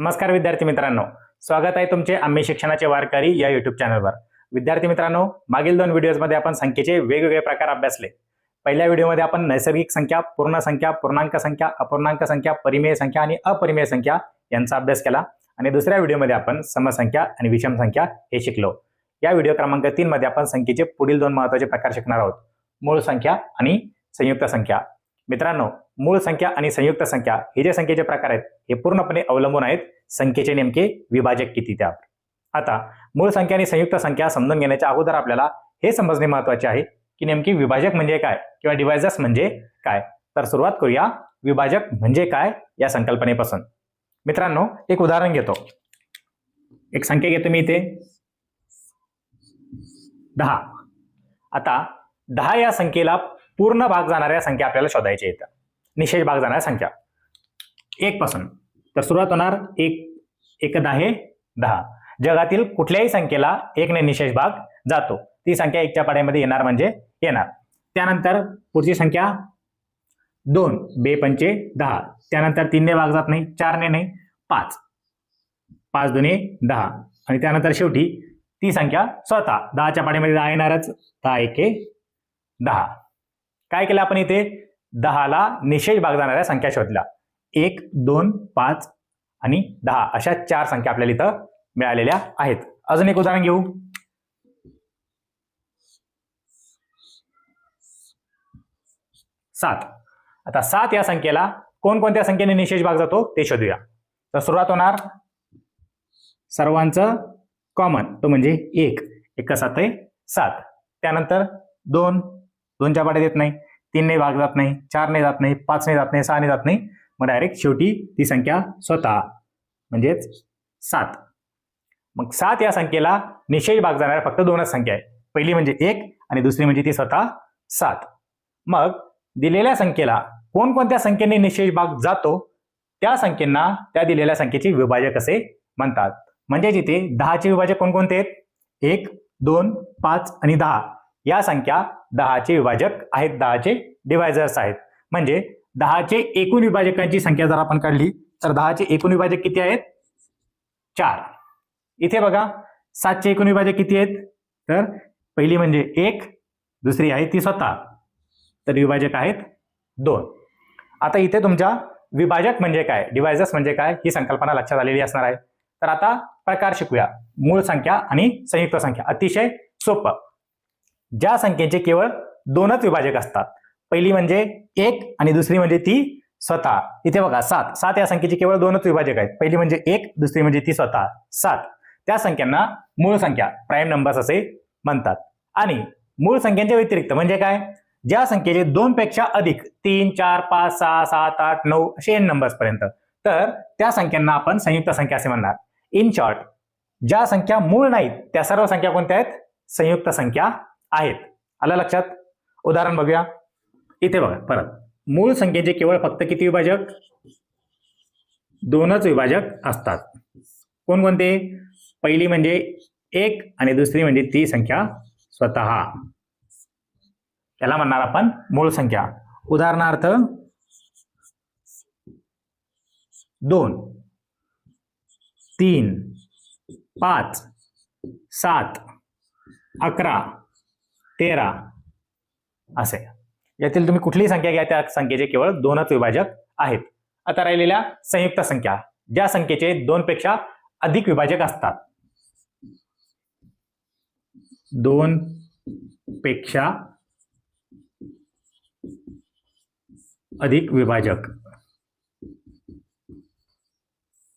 नमस्कार विद्यार्थी मित्रांनो. स्वागत आहे तुमचे आम्ही शिक्षणाचे वारकरी या युट्यूब चॅनलवर विद्यार्थी मित्रांनो मागील दोन व्हिडिओजमध्ये आपण संख्येचे वेगवेगळे प्रकार अभ्यासले. पहिल्या व्हिडिओमध्ये आपण नैसर्गिक संख्या पूर्ण संख्या पूर्णांक संख्या अपूर्णांक संख्या परिमेय संख्या आणि अपरिमेय संख्या यांचा अभ्यास केला. आणि दुसऱ्या व्हिडिओमध्ये आपण समसंख्या आणि विषम संख्या हे शिकलो. या व्हिडिओ क्रमांक तीन मध्ये आपण संख्येचे पुढील दोन महत्त्वाचे प्रकार शिकणार आहोत. मूळ संख्या आणि संयुक्त संख्या. मित्रांनो मूळ संख्या आणि संयुक्त संख्या हे जे संख्येचे प्रकार आहेत हे पूर्णपणे अवलंबून आहेत. संख्येचे नेमके विभाजक किती त्यावर. आता मूळ संख्या आणि संयुक्त संख्या समजून घेण्याच्या अगोदर आपल्याला हे समजणे महत्त्वाचे आहे की नेमकी विभाजक म्हणजे काय किंवा डिवायजर्स म्हणजे काय? तर सुरुवात करूया. विभाजक म्हणजे काय या संकल्पनेपासून. मित्रांनो एक उदाहरण घेतो. एक संख्या घेतो मी इथे. दहा. आता दहा या संख्येला पूर्ण भाग जाणाऱ्या संख्या आपल्याला शोधायच्या येतात निषेध भाग जाणाऱ्या संख्या. एक पासून तर सुरुवात होणार एक एक आहे दहा. जगातील कुठल्याही संख्येला एकने निषेध भाग जातो. ती संख्या एकच्या पाड्यामध्ये येणार म्हणजे येणार. त्यानंतर पुढची संख्या दोन बे पंचे दहा. त्यानंतर तीनने भाग जात नाही चारने नाही पाच. पाच दुने दहा. आणि त्यानंतर शेवटी ती संख्या स्वतः दहाच्या पाड्यामध्ये दहा येणारच. दहा एके दहा. काय केलं आपण इथे? दहाला निषेध भाग जाणाऱ्या संख्या शोधल्या. एक दोन पाच आणि दहा अशा चार संख्या आपल्याला इथं मिळालेल्या आहेत. अजून एक उदाहरण घेऊ. सात. आता सात या संख्येला कोणकोणत्या संख्येने निशेष भाग जातो ते शोधूया. तर सुरुवात होणार. सर्वांचं कॉमन तो म्हणजे एक. एक सात आहे? सात. त्यानंतर दोन. दोनच्या पाड्यात येत नाही. तीनने भाग जात नाही चारने जात नाही पाचने जात नाही सहाने जात नाही. मग डायरेक्ट शेवटी ती संख्या स्वतः म्हणजेच सात. मग सात या संख्येला निशेष भाग जाणाऱ्या फक्त दोनच संख्या आहे पहिली म्हणजे एक आणि दुसरी म्हणजे ती स्वतः सात. मग दिलेल्या संख्येला कोणकोणत्या संख्येने निशेष भाग जातो? त्या संख्येना त्या दिलेल्या संख्येचे विभाजक असे म्हणतात. म्हणजे जिथे दहाचे विभाजक कोणकोणते आहेत? एक दोन पाच आणि दहा. या संख्या दहाचे विभाजक आहेत दहाचे डिवायझर्स आहेत. म्हणजे दहाचे एकूण विभाजकांची संख्या जर आपण काढली तर दहाचे एकूण विभाजक किती आहेत? चार. इथे बघा सातचे एकूण विभाजक किती आहेत? तर पहिली म्हणजे एक दुसरी आहे ती स्वतः. तर विभाजक आहेत दोन. आता इथे तुमच्या विभाजक म्हणजे काय डिवायझर्स म्हणजे काय ही संकल्पना लक्षात आलेली असणार आहे. तर आता प्रकार शिकूया. मूळ संख्या आणि संयुक्त संख्या. अतिशय सोपं. ज्या संख्येचे केवळ दोनच विभाजक असतात. पहिली म्हणजे एक आणि दुसरी म्हणजे ती स्वतः. इथे बघा सात. सात या संख्येचे केवळ दोनच विभाजक आहेत. पहिली म्हणजे एक दुसरी म्हणजे ती स्वतः. सात. त्या संख्यांना मूळ संख्या प्राईम नंबर्स असे म्हणतात. आणि मूळ संख्यांच्या व्यतिरिक्त म्हणजे काय? ज्या संख्येचे दोन पेक्षा अधिक तीन चार पाच सहा सात आठ नऊ असे एन नंबर्स पर्यंत. तर त्या संख्यांना आपण संयुक्त संख्या असे म्हणणार. इन शॉर्ट ज्या संख्या मूळ नाहीत त्या सर्व संख्या कोणत्या आहेत? संयुक्त संख्या आहेत. आलं लक्षात? उदाहरण बघूया. इथे बघा परत. मूळ संख्येचे केवळ फक्त किती विभाजक? दोनच विभाजक असतात. कोणकोणते? पहिली म्हणजे एक आणि दुसरी म्हणजे ती संख्या स्वतः. त्याला म्हणणार आपण मूळ संख्या. उदाहरणार्थ दोन तीन पाच सात अकरा तेरा. असे. यातील तुम्ही कुठलीही संख्या घ्या त्या संख्येचे केवळ दोनच विभाजक आहेत. आता राहिलेल्या संयुक्त संख्या. ज्या संख्येचे दोनपेक्षा अधिक विभाजक असतात. दोन पेक्षा अधिक विभाजक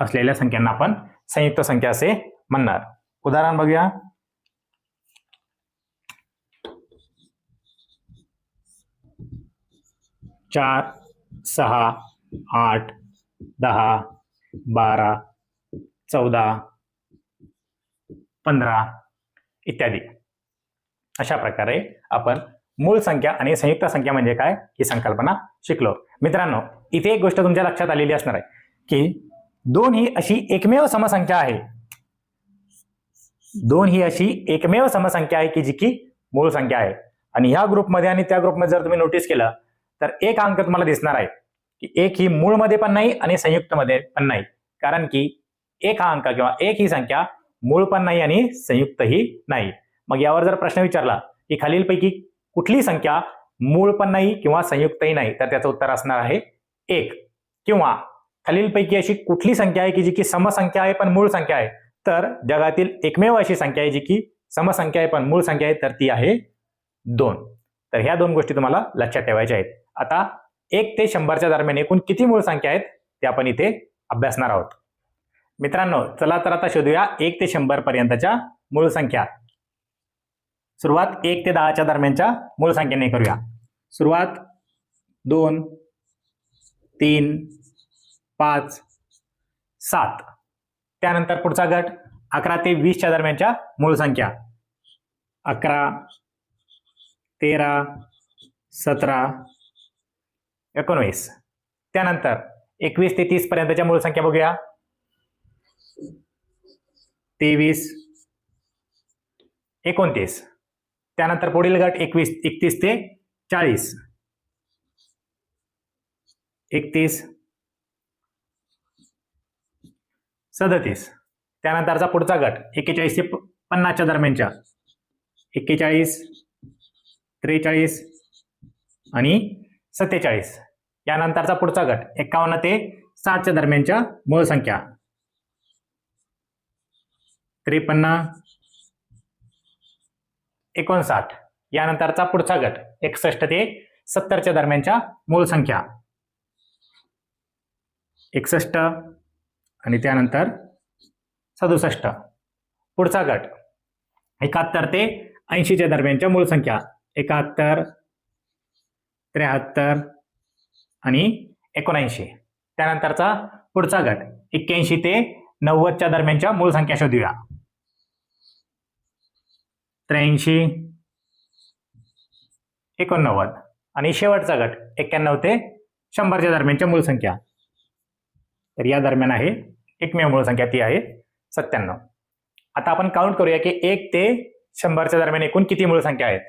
असलेल्या संख्यांना आपण संयुक्त संख्या असे म्हणणार. उदाहरण बघूया. चार सहा आठ दहा बारा चौदा पंधरा इत्यादी. अशा प्रकारे आपण मूळ संख्या आणि संयुक्त संख्या म्हणजे काय ही संकल्पना शिकलो. मित्रांनो इथे एक गोष्ट तुमच्या लक्षात आलेली असणार आहे की दोन ही अशी एकमेव समसंख्या आहे. दोन ही अशी एकमेव समसंख्या आहे की जी की मूळ संख्या आहे. आणि ह्या ग्रुपमध्ये आणि त्या ग्रुपमध्ये जर तुम्ही नोटीस केलं तर एक अंक तुम्हाला दिसणार आहे की एक ही मूळमध्ये पण नाही आणि संयुक्तमध्ये पण नाही. कारण की एक हा अंक किंवा एक ही संख्या मूळ पण नाही आणि संयुक्तही नाही. मग यावर जर प्रश्न विचारला की खालीलपैकी कुठली संख्या मूळ पण नाही किंवा संयुक्तही नाही तर त्याचं उत्तर असणार आहे एक. किंवा खालीलपैकी अशी कुठली संख्या आहे की जी की समसंख्या आहे पण मूळ संख्या आहे तर जगातील एकमेव अशी संख्या आहे जी की समसंख्या आहे पण मूळ संख्या आहे तर ती आहे दोन. तर ह्या दोन गोष्टी तुम्हाला लक्षात ठेवायच्या आहेत. आता एक ते शंभरच्या दरम्यान एकूण किती मूळ संख्या आहेत ते आपण इथे अभ्यासणार आहोत. मित्रांनो चला तर आता शोधूया एक ते शंभर पर्यंतच्या मूळ संख्या. सुरुवात एक ते दहाच्या दरम्यानच्या मूळ संख्येने करूया. सुरुवात दोन तीन पाच सात. त्यानंतर पुढचा गट अकरा ते वीसच्या दरम्यानच्या मूळ संख्या. अकरा तेरा सतरा एकोणवीस. त्यानंतर एकवीस ते तीस पर्यंतच्या मूळ संख्या बघूया. तेवीस. एकोणतीस. त्यानंतर पुढील गट एकवीस एकतीस ते चाळीस. एकतीस. सदतीस. त्यानंतरचा पुढचा गट एक्केचाळीस ते पन्नासच्या दरम्यानच्या. एक्केचाळीस त्रेचाळीस आणि सत्तेचाळीस. यानंतरचा पुढचा गट एकावन्न ते सातच्या दरम्यानच्या मूळ संख्या. त्रेपन्न एकोणसाठ. यानंतरचा पुढचा गट एकसष्ट ते सत्तरच्या दरम्यानच्या मूळ संख्या. एकसष्ट आणि त्यानंतर सदुसष्ट. पुढचा गट एकाहत्तर ते ऐंशीच्या दरम्यानच्या मूळ संख्या. एकाहत्तर त्र्याहत्तर आणि एकोणऐंशी. त्यानंतरचा पुढचा गट एक्क्याऐंशी ते नव्वदच्या दरम्यानच्या मूळ संख्या शोधूया. त्र्याऐंशी एकोणनव्वद आणि शेवटचा गट एक्क्याण्णव ते शंभरच्या दरम्यानच्या मूळ संख्या. तर या दरम्यान आहे एकमेव मूळ संख्या ती आहे सत्त्याण्णव. आता आपण काउंट करूया की एक ते शंभरच्या दरम्यान एकूण किती मूळ संख्या आहेत?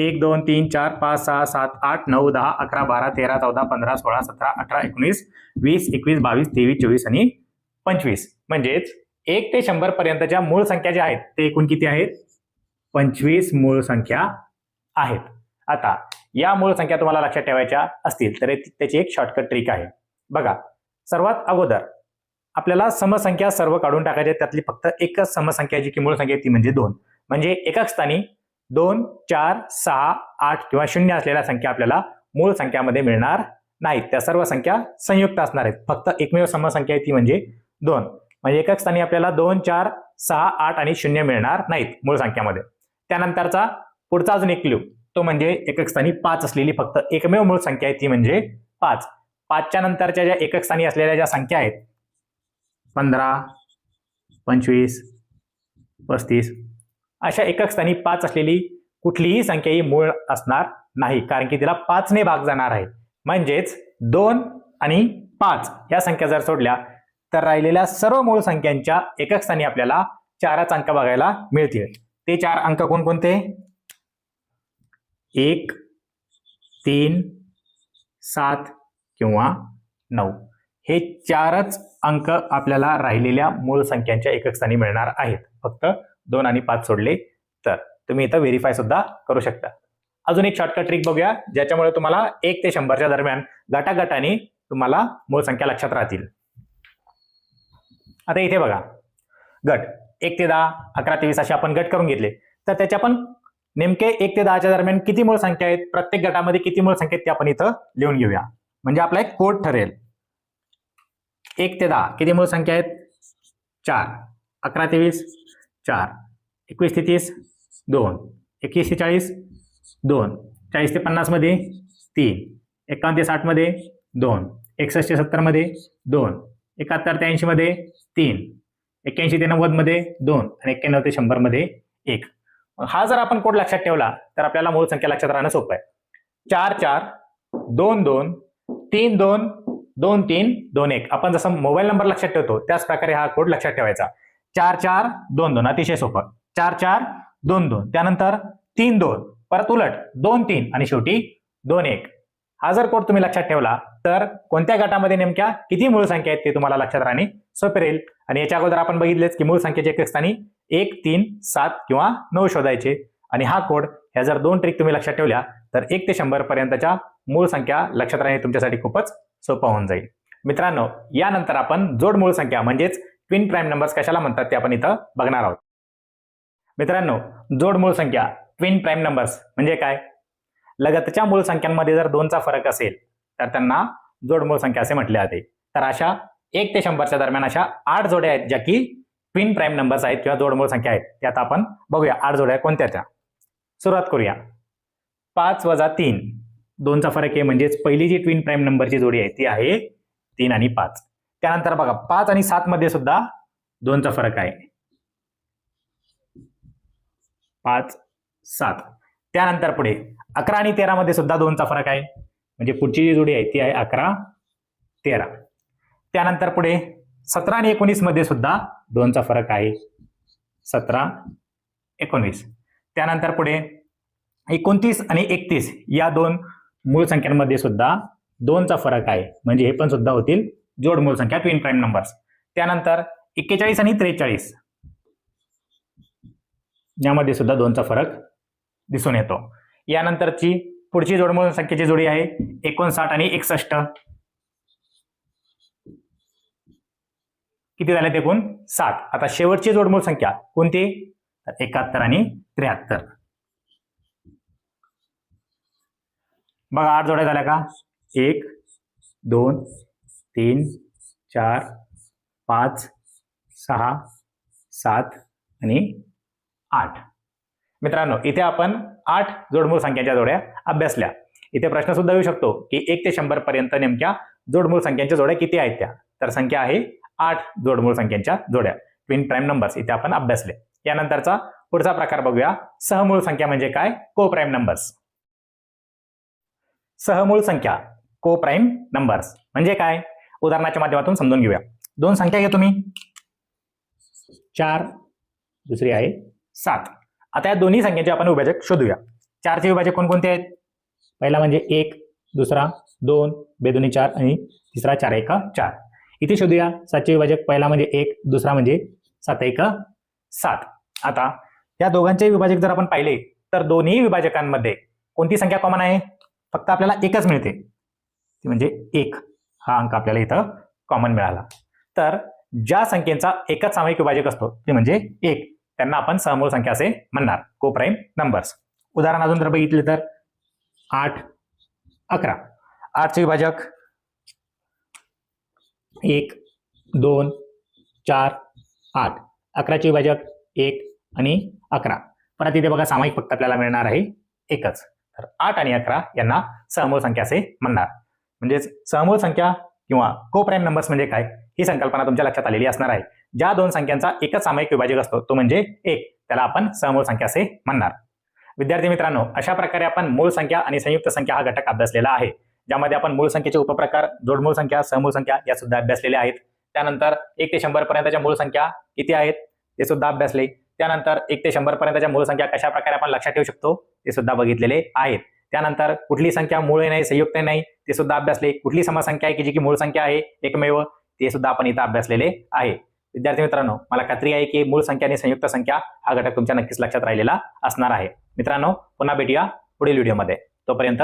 एक दोन तीन चार पाच सहा सात आठ नऊ दहा अकरा बारा तेरा चौदा पंधरा सोळा सतरा अठरा एकोणीस वीस एकवीस बावीस तेवीस चोवीस आणि पंचवीस. म्हणजेच एक ते शंभर पर्यंतच्या मूळ संख्या ज्या आहेत ते एकूण किती आहेत? पंचवीस मूळ संख्या आहेत. आता या मूळ संख्या तुम्हाला लक्षात ठेवायच्या असतील तर त्याची एक शॉर्टकट ट्रिक आहे. बघा सर्वात अगोदर आपल्याला समसंख्या सर्व काढून टाकायच्या त्यातली फक्त एकच समसंख्या जी की मूळ संख्या ती म्हणजे दोन. म्हणजे एकाच स्थानी दोन चार सहा आठ किंवा शून्य असलेल्या संख्या आपल्याला मूळ संख्यामध्ये मिळणार नाहीत. त्या सर्व संख्या संयुक्त असणार आहेत. फक्त एकमेव समसंख्या आहे ती म्हणजे दोन. म्हणजे एकाच स्थानी आपल्याला दोन चार सहा आठ आणि शून्य मिळणार नाहीत मूळ संख्यामध्ये. त्यानंतरचा पुढचा अजून एक क्ल्यू तो म्हणजे एकक स्थानी पाच असलेली फक्त एकमेव मूळ संख्या आहे ती म्हणजे पाच. पाचच्या नंतरच्या ज्या एकक स्थानी असलेल्या ज्या संख्या आहेत पंधरा पंचवीस पस्तीस अशा एकक स्थानी पाच असलेली कुठलीही संख्या ही मूळ असणार नाही. कारण की तिला पाचने भाग जाणार आहे. म्हणजेच दोन आणि पाच या संख्या जर सोडल्या तर राहिलेल्या सर्व मूळ संख्यांच्या एकक स्थानी आपल्याला चारच अंक बघायला मिळतील. ते चार अंक कोणकोणते? एक तीन सात किंवा नऊ. हे चारच अंक आपल्याला राहिलेल्या मूळ संख्यांच्या एकक स्थानी मिळणार आहेत. फक्त दोन आणि पाच सोडले तर. तुम्ही इथं व्हेरीफाय सुद्धा करू शकता. अजून एक शॉर्टकट ट्रिक बघूया ज्याच्यामुळे तुम्हाला एक ते शंभरच्या दरम्यान गटागटाने तुम्हाला मूळ संख्या लक्षात राहतील. आता इथे बघा. गट. एक ते दहा अकरा ते वीस असे आपण गट करून घेतले. तर त्याच्या पण नेमके एक ते दहाच्या दरम्यान किती मूळ संख्या आहेत प्रत्येक गटामध्ये किती मूळ संख्या आहेत ते आपण इथं लिहून घेऊया. म्हणजे आपला एक कोड ठरेल. एक ते दहा किती मूळ संख्या आहेत? चार. अकरा ते वीस चार. एकवीस ते तीस दोन. एकवीस ते चाळीस दोन. चाळीस ते पन्नासमध्ये तीन. एकावन्न ते साठमध्ये दोन. एकसष्ट ते सत्तरमध्ये दोन. एकाहत्तर ते ऐंशीमध्ये तीन. एक्क्याऐंशी ते नव्वदमध्ये दोन. आणि एक्क्याण्णव ते शंभरमध्ये एक. हा जर आपण कोड लक्षात ठेवला तर आपल्याला मूळ संख्या लक्षात राहणं सोपं आहे. चार चार दोन दोन तीन दोन दोन तीन दोन एक. आपण जसं मोबाईल नंबर लक्षात ठेवतो त्याच प्रकारे हा कोड लक्षात ठेवायचा. चार चार दोन दोन. अतिशय सोपं. चार चार दोन दोन. त्यानंतर तीन दोन. परत उलट. दोन तीन. आणि शेवटी दोन एक. हा जर कोड तुम्ही लक्षात ठेवला तर कोणत्या गटामध्ये नेमक्या किती मूळ संख्या आहेत ते तुम्हाला लक्षात राहणे सोपे राहील. आणि याच्या अगोदर आपण बघितलेच की मूळ संख्येच्या एक स्थानी एक तीन सात किंवा नऊ शोधायचे. आणि हा कोड ह्या जर दोन ट्रिक तुम्ही लक्षात ठेवल्या तर एक ते शंभर पर्यंतच्या मूळ संख्या लक्षात राहणे तुमच्यासाठी खूपच सोपं होऊन जाईल. मित्रांनो यानंतर आपण जोड मूळ संख्या म्हणजेच ट्विन प्राईम नंबर्स कशाला म्हणतात ते आपण इथं बघणार आहोत. मित्रांनो जोड मूळ संख्या ट्विन प्राईम नंबर्स म्हणजे काय? लगतच्या मूळ संख्यांमध्ये जर दोनचा फरक असेल तर त्यांना जोड मूळ संख्या असे म्हटले जाते. तर अशा एक ते शंभरच्या दरम्यान अशा आठ जोड्या आहेत ज्या की ट्विन प्राईम नंबर्स आहेत किंवा जोड मूळ संख्या आहेत. त्या आता आपण बघूया आठ जोड्या कोणत्या त्या. सुरुवात करूया. पाच वजा तीन. दोनचा फरक आहे म्हणजेच पहिली जी ट्विन प्राईम नंबरची जोडी आहे ती आहे तीन आणि पाच. त्यानंतर बघा पाच आणि सात मध्ये सुद्धा दोनचा फरक आहे. पाच सात. त्यानंतर पुढे अकरा आणि तेरा मध्ये सुद्धा दोनचा फरक आहे. म्हणजे पुढची जी जोडी आहे ती आहे अकरा तेरा. त्यानंतर पुढे सतरा आणि एकोणीसमध्ये सुद्धा दोनचा फरक आहे. सतरा एकोणीस. त्यानंतर पुढे एकोणतीस आणि एकतीस या दोन मूळ संख्यांमध्ये सुद्धा दोनचा फरक आहे. म्हणजे हे पण सुद्धा होतील जोड संख्या ट्विन प्राईम नंबर्स त्यानंतर एक्केचाळीस आणि त्रेचाळीस. यामध्ये सुद्धा दोनचा फरक दिसून येतो. यानंतरची पुढची जोडमूळ संख्येची जोडी आहे एकोणसाठ आणि एकसष्ट. किती झाल्यात एकूण? सात. आता शेवटची जोडमूळ संख्या कोणती? तर एकाहत्तर आणि त्र्याहत्तर. बघा आठ जोड्या झाल्या का? एक दोन तीन चार पाच सहा सात आणि आठ. मित्रांनो इथे आपण आठ जोडमूळ संख्यांच्या जोड्या अभ्यासल्या. इथे प्रश्न सुद्धा येऊ शकतो की एक ते शंभर पर्यंत नेमक्या जोडमूळ संख्यांच्या जोड्या किती आहेत त्या? तर संख्या आहे आठ जोडमूळ संख्यांच्या जोड्या. ट्विन प्राईम नंबर्स इथे आपण अभ्यासले. यानंतरचा पुढचा प्रकार बघूया. सहमूळ संख्या म्हणजे काय? को प्राईम नंबर्स सहमूळ संख्या को प्राईम नंबर्स म्हणजे काय? उदाहरणाच्या माध्यमातून समजून घेऊया. दोन संख्या घ्या तुम्ही. चार दुसरी आहे. सात. आता या दोन्ही संख्येचे आपण विभाजक शोधूया. चारचे विभाजक कोणकोणते आहेत? पहिला म्हणजे एक दुसरा दोन बेदोनी चार आणि तिसरा चार एक चार. इथे शोधूया. सातचे विभाजक पहिला म्हणजे एक दुसरा म्हणजे सात एक सात. आता या दोघांचे विभाजक जर आपण पाहिले तर दोन्ही विभाजकांमध्ये कोणती संख्या कॉमन आहे? फक्त आपल्याला एकच मिळते. ती म्हणजे एक. हा अंक आपल्याला इथं कॉमन मिळाला. तर ज्या संख्येचा एकच सामायिक विभाजक असतो ते म्हणजे एक. त्यांना आपण समूळ संख्या असे म्हणणार. को प्राईम नंबर्स उदाहरण अजून जर बघितले तर आठ अकरा. आठचे विभाजक एक दोन चार आठ. अकराचे विभाजक एक आणि अकरा. परत इथे बघा सामायिक फक्त आपल्याला मिळणार आहे एकच. तर आठ आणि अकरा यांना समूळ संख्या असे म्हणणार. म्हणजेच समूळ संख्या किंवा को प्राईम नंबर्स म्हणजे काय? ही संकल्पना तुमच्या लक्षात आलेली असणार आहे. ज्या दोन संख्यांचा एकच सामायिक विभाजक असतो तो म्हणजे एक. त्याला आपण समूळ संख्या असे म्हणणार. विद्यार्थी मित्रांनो अशा प्रकारे आपण मूळ संख्या आणि संयुक्त संख्या हा घटक अभ्यासलेला आहे. ज्यामध्ये आपण मूळ संख्येचे उपप्रकार जोडमूळ संख्या समूळ संख्या या सुद्धा अभ्यासलेल्या आहेत. त्यानंतर एक ते शंभर पर्यंतच्या मूळ संख्या किती आहेत? ते सुद्धा अभ्यासले. त्यानंतर एक ते शंभर पर्यंतच्या मूळ संख्या कशा प्रकारे आपण लक्षात ठेवू शकतो? ते सुद्धा बघितलेले आहेत. त्यानंतर कुठली संख्या मूळ नाही संयुक्त नाही ते सुद्धा अभ्यासले. कुठली समसंख्या आहे की जी की मूळ संख्या आहे एकमेव ते सुद्धा आपण इथं अभ्यासलेले आहे. विद्यार्थी मित्रांनो मला खात्री आहे की मूळ संख्या आणि संयुक्त संख्या हा घटक तुमच्या नक्कीच लक्षात राहिलेला असणार आहे. मित्रांनो पुन्हा भेटूया पुढील व्हिडिओमध्ये तोपर्यंत